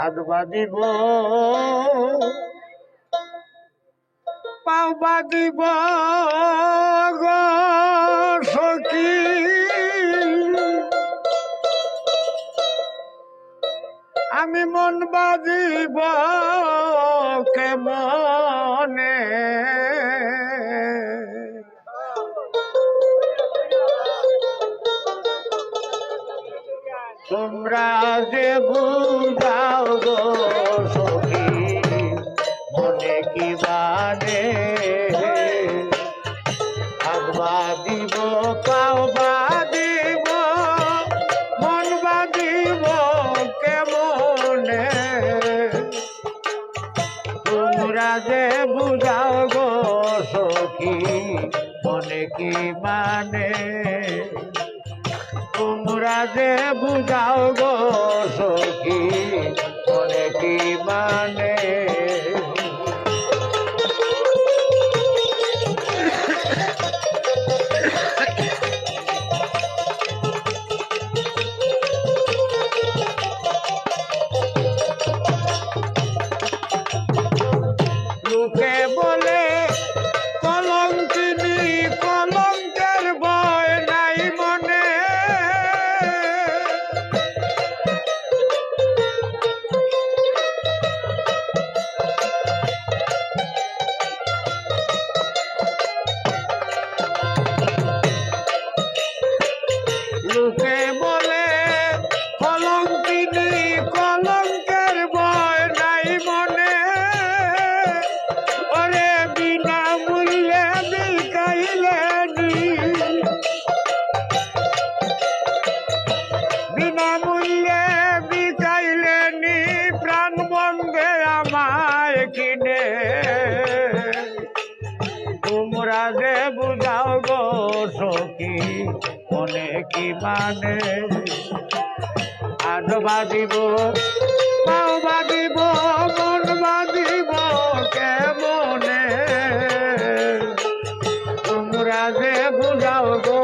হাত বাঁধিব। পাও গো সখী। আমি মন বাজিব কেমনে মনে কি মানে? তোমরা যে বুঝাও গো সখী মনে কি মানে? কিনে। তোমরা যে বুঝাও গো সখী, মনে কি মানে? আজ বাজিব, পাও বাজিব, মন বাজিব কেমনে? তোমরা যে বুঝাও গো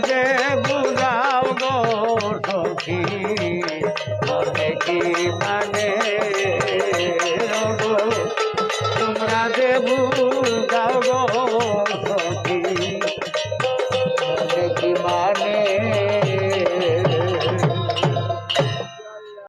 মাঝে বুঝাও গোর সখী মনে কি মানে? তোমরা যে বুঝাও গো